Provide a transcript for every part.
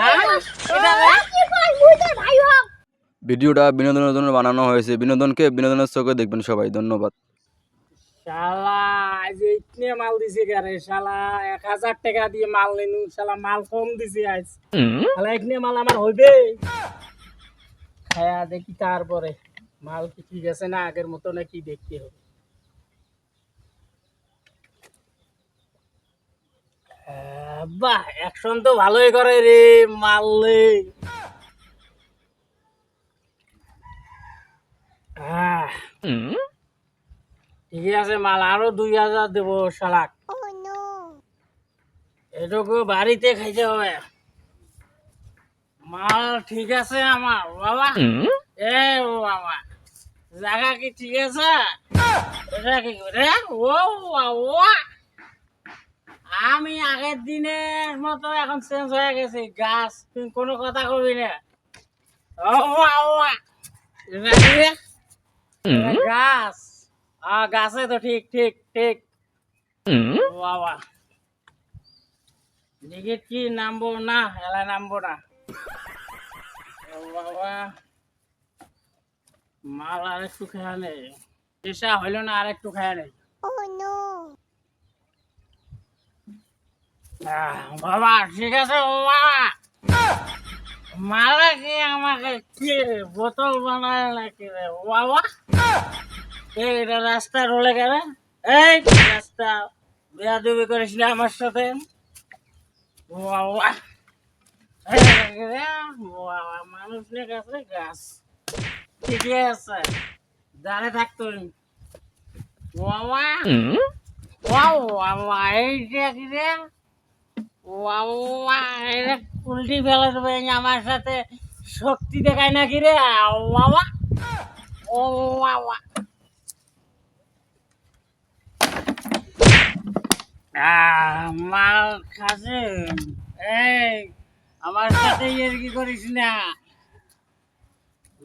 হ্যাঁ? ভিডিওটা বিনোদনের জন্য বানানো হয়েছে। বিনোদনকে বিনোদনের চোখে দেখবেন সবাই। ধন্যবাদ। শালা আজ ইতনে মাল দিছে গারে শালা এক হাজার টাকা দিয়ে মাল নিনু। শালা মাল কম দিছে আজ। শালা এখানে মাল আমার হইবে? খায়া দেখি তারপরে। মাল কি ঠিক আছে না আগের মতো নাকি দেখতে হবে। বাহ অ্যাকশন তো ভালোই করে রে মারলে। ঠিক আছে মাল আরও দুই হাজার দেবো শালাক। এটুকু বাড়িতে খাইতে হবে। মাল ঠিক আছে আমার বাবা। এ ও বাবা জায়গা কি ঠিক আছে? এটা কি রে ও বাবা। আমি আগের দিনের মতো এখন চেঞ্জ হয়ে গেছি গাছ তুমি কোনো কথা কবি না। গাছ। আ গাছে তো ঠিক ঠিক ঠিক। বাবা। দেখি কি নামবো না এলা নামবো না। বাবা। মাল আর একটু খেয়া নেই পেশা হইল না আর একটু খেয়া নেই বাবা ঠিক আছে বাবা। মালা কি আমাকে কি বোতল বানায় নাকি রে বাবা? এই এটা রাস্তা রোলে গেল এই রাস্তা বেয়াদবি করিস না আমার সাথে। বাবা। বাবা, মানুষের কাছে গাছ। ঠিকই আছে। দাঁড়ে থাকতো বাবা। ও বাবা এইটা কি রে? উল্টি ফেলে দেবে আমার সাথে শক্তি দেখায় নাকি রে? ও মাল খাসে এই আমার সাথে ইয়ে কি করিস না?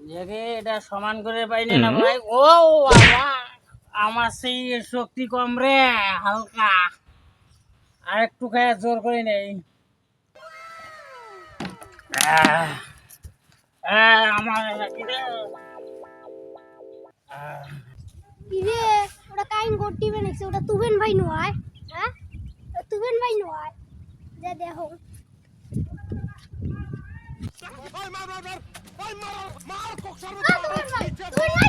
দেখে এটা সমান করে পাইনি না ভাই। ও আমার সেই শক্তি কম রে হালকা। আর একটু খায় জোর করে নেই আমার ওটা কাইন গটি বানাইছে ওটা তুবেন ভাই নয় হ্যাঁ তুবেন ভাই নয় যে দেখো তুবেন ভাই, তুবেন ভাই,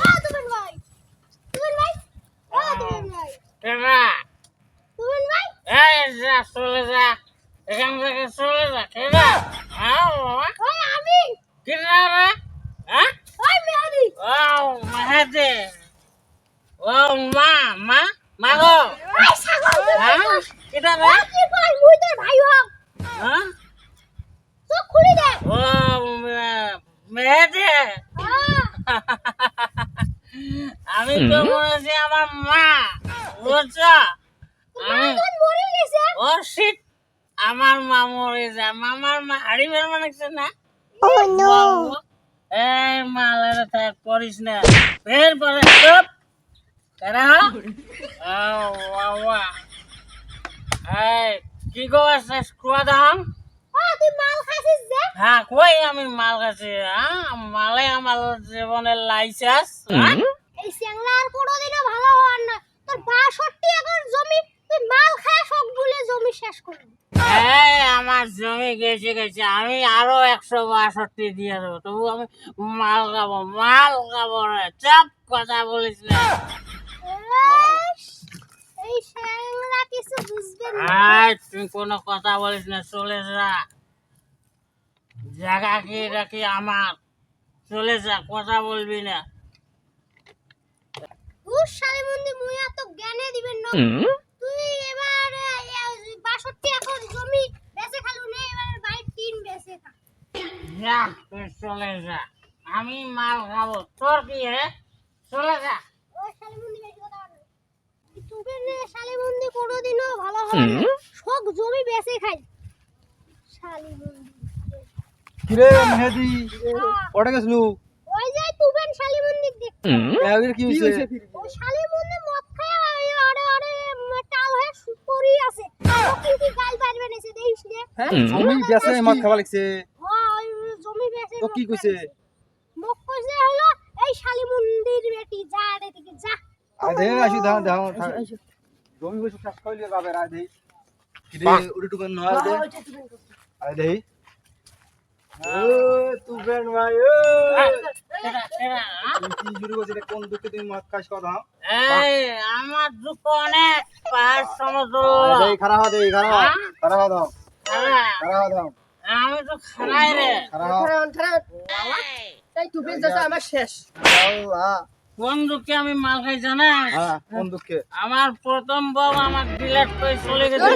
আ, তুবেন ভাই, তুবেন ভাই, আ, তুবেন ভাই, কেডা? তুবেন ভাই, এই যা চলে যা এখান থেকে চলে যা কেডা হ্যাঁ আমি, রে হ্যাঁ? ও মাহাদে। ও মা মা মা গো। হ্যাঁ? কেডা রে? ওই কি কই, মুই তোর ভাই হম, হ্যাঁ? চোখ খুলি দে, ও মেহাদে। আমি তো বলেছি আমার মা বুঝছ? আমি গেছে, ও শিট আমার মা মরে যায় মামার মা হাড়ি বের মানাচ্ছে না? এই মালের থাক করিস না। ফের পরে ও বাবা। এই কি করছিস কুয়া দাম আ, তুই মাল খাইছিস যে, হ্যাঁ কই আমি মাল হ্যাঁ মালে আমার জীবনের লাইসেন্স? এই চ্যাংলা আর কোনোদিনও ভালো হওয়ার না। তোর বাষট্টি একর জমি তুই মাল খায় সবগুলো জমি শেষ করবি এই আমার জমি গেছে গেছে। আমি আরও একশো বাষট্টি দিয়ে দেবো। তবু আমি মাল খাব মাল খাব রে। চাপ কথা বলিস না। এস, এই চ্যাংলা কিছু বুঝবে না। আয় তুই কোনো কথা বলিস না চলে যা। জায়গা কি কি আমার? চলে যা কথা বলবি না। তুই সালে মুই এত জ্ঞানে দিবেন না তুই এবার বাষট্টি একর জমি বেচে খালু নে এবার বাড়ি তিন বেচে খা যা তুই চলে যা। আমি মাল খাব। তোর কি রে? চলে যা। ওই কোনোদিনও ভালো হবে না। জমি বেচে খাই। কিরে মেহেদি? গেছলু? ওই যে তুবেন শালি মন্দির এর কি হইছে ওই শালিমন্দির মদ খায় আরে আরে টাল হয়ে পড়ি আছে। কি কি গাল পারবে না সে দেখিস হ্যাঁ? মদ খাওয়া লাগছে। হয় তো কি কইছে? মোক কইছে হলো এই শালি মন্দির বেটি যা যা। আরে আসি দাও দাও জমি বসে চাষ কইলে যাবে আরে দেই কি রে উড়ি টুকান না দে। আরে দেই ও তু বেন ভাই ও এরা এরা তুমি কি শুরু করছিস এটা কোন দুঃখে তুমি মদ খাস কথা? এই আমার দুঃখ অনেক পাহাড় সমুদ্র আরে দেই খারাপ দে খারাপ খারাপ দাও। খারাপ দাও। আমি তো খারাই রে। তাই আমার শেষ। আল্লাহ। কোন দুঃখে আমি মাল খাই জানা হ্যাঁ কোন দুঃখে? আমার প্রথম বউ আমার ডিলেট করে চলে গেছে?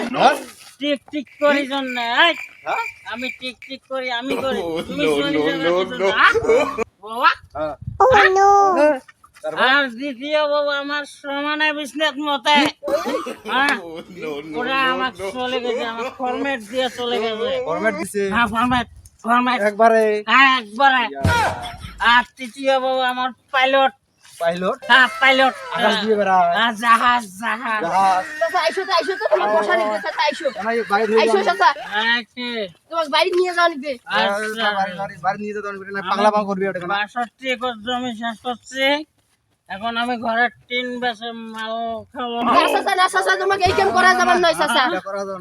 টিক টিক করি জন্য হ্যাঁ? আমি টিক টিক করি আমি করি। তুমি শুনি হ্যাঁ। আর দ্বিতীয় আমার সমানে বিষ্ণুত মতে। হ্যাঁ, ওরা আমার চলে গেছে আমার ফরম্যাট দিয়ে চলে গেছে। ফরম্যাট দিছে? হ্যাঁ ফরম্যাট ফরম্যাট একবারে? হ্যাঁ একবারে। আর তৃতীয় বউ আমার পাইলট পাইলট হ্যাঁ পাইলট আকাশ দিয়ে বেড়ায়। হ্যাঁ, জাহাজ জাহাজ। জাহাজ। চাচা আইসো তো আইসো তো তোমার বসা নিবে চাচা আইসো। কেন এই বাইরে হয়ে আইসো চাচা আচ্ছা বাড়ি নিয়ে যাওয়া নিবে। আচ্ছা। বাড়ি বাড়ি বাড়ি নিয়ে যেতে অনেক না পাগলা পাগল করবি ওটা একর জমি শেষ করছি। এখন আমি ঘরের টিন বেছে মাল খাব চাচা না চাচা তোমাকে এই কাম করা যাবার নয় চাচা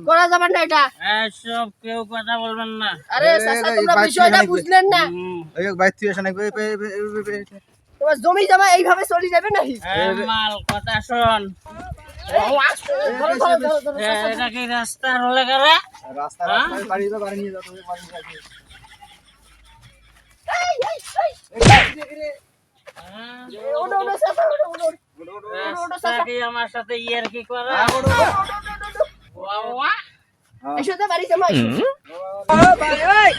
করা। যাবার না এটা এসব কেউ কথা বলবেন না আরে চাচা তোমরা বিষয়টা বুঝলেন না। এই তুই এসে নাকি তোমার জমি জমা এইভাবে চলে যাবে নাকি মাল কথা শোন। এটা কি রাস্তার হলে গেলে রাস্তা বাড়ি বাড়ি নিয়ে যাও তুমি বাড়ি নিয়ে যাও। এই, এই, এই, আমার সাথে ইয়ার কি করা হ্যাঁ,